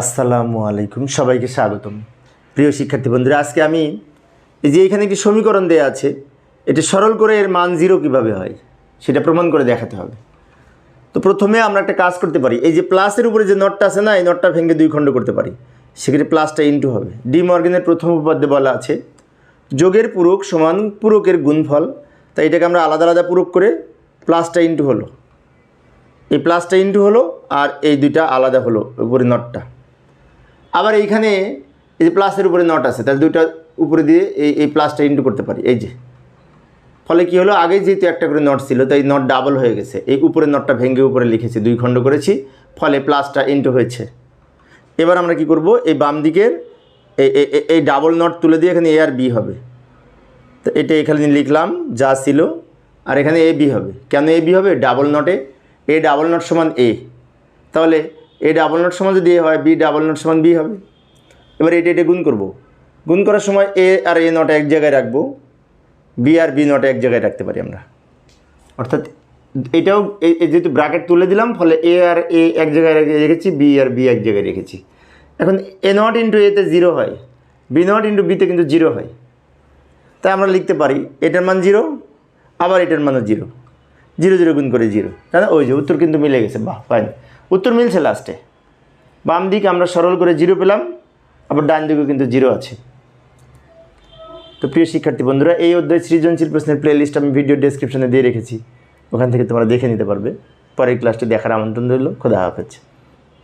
আসসালামু আলাইকুম, সবাইকে স্বাগতম। প্রিয় শিক্ষার্থী বন্ধুরা, আজকে আমি এই যে এখানে একটি সমীকরণ দেওয়া আছে, এটা সরল করে এর মান জিরো কীভাবে হয়, সেটা প্রমাণ করে দেখাতে হবে। তো প্রথমে আমরা একটা কাজ করতে পারি, এই যে প্লাসের উপরে যে নটটা আছে না, এই নটটা ভেঙে দুই খণ্ড করতে পারি, সেক্ষেত্রে প্লাসটা ইন্টু হবে। ডি মর্গেনের প্রথম উপাদ্যে বলা আছে, যোগের পূরক সমান পূরকের গুণফল, তাই এটাকে আমরা আলাদা আলাদা পূরক করে প্লাসটা ইন্টু হলো। এই প্লাসটা ইন্টু হলো, আর এই দুইটা আলাদা হলো উপরে নটটা। আবার এইখানে এই যে প্লাসের উপরে নট আছে, তাহলে দুইটা উপরে দিয়ে এই এই প্লাসটা ইন্টু করতে পারি, এই যে। ফলে কি হলো? আগে যেহেতু একটা করে নট ছিল, তাই নট ডাবল হয়ে গেছে। এই উপরের নটটা ভেঙে উপরে লিখেছি, দুই খণ্ড করেছি, ফলে প্লাসটা ইন্টু হয়েছে। এবার আমরা কি করব? এই বাম দিকের এই- এই ডাবল নট তুলে দিয়ে এখানে এ আর বি হবে। তো এটা এখানে লিখলাম, যা ছিল, আর এখানে এ বি হবে। কেন এ বি হবে? ডাবল নটে এ। ডাবল নট সমান এ তাহলে এ ডাবল নট সমান যদি এ হয় বি ডাবল নট সমান বি হবে। এবার এটা এটা গুণ করব। গুণ করার সময় এ আর এ নট এক জায়গায় রাখব। বি আর বি নট এক জায়গায় রাখতে পারি আমরা। অর্থাৎ এটাও যেহেতু ব্র্যাকেট তুলে দিলাম, ফলে এ আর এ এক জায়গায় রেখে- রেখেছি বি আর বি এক জায়গায় রেখেছি। এখন এ নট ইন্টু এতে জিরো হয়। বি নট ইন্টু বিতে কিন্তু জিরো হয়। তাই আমরা লিখতে পারি, এটার মান জিরো আবার এটার মানও জিরো জিরো জিরো গুণ করে জিরো তাই ওই যে উত্তর কিন্তু মিলে গেছে, বাহ ফাইন উত্তর মিলছে লাস্টে বাম দিকে আমরা সরল করে জিরো পেলাম, আবার ডান দিকেও কিন্তু জিরো আছে। তো প্রিয় শিক্ষার্থী বন্ধুরা, এই অধ্যায় সৃজনশীল প্রশ্নের প্লে লিস্ট আমি ভিডিও ডেসক্রিপশনে দিয়ে রেখেছি। ওখান থেকে তোমরা দেখে নিতে পারবে। পরের ক্লাসটি দেখার আমন্ত্রণ রইল। খোদা হাফেজ।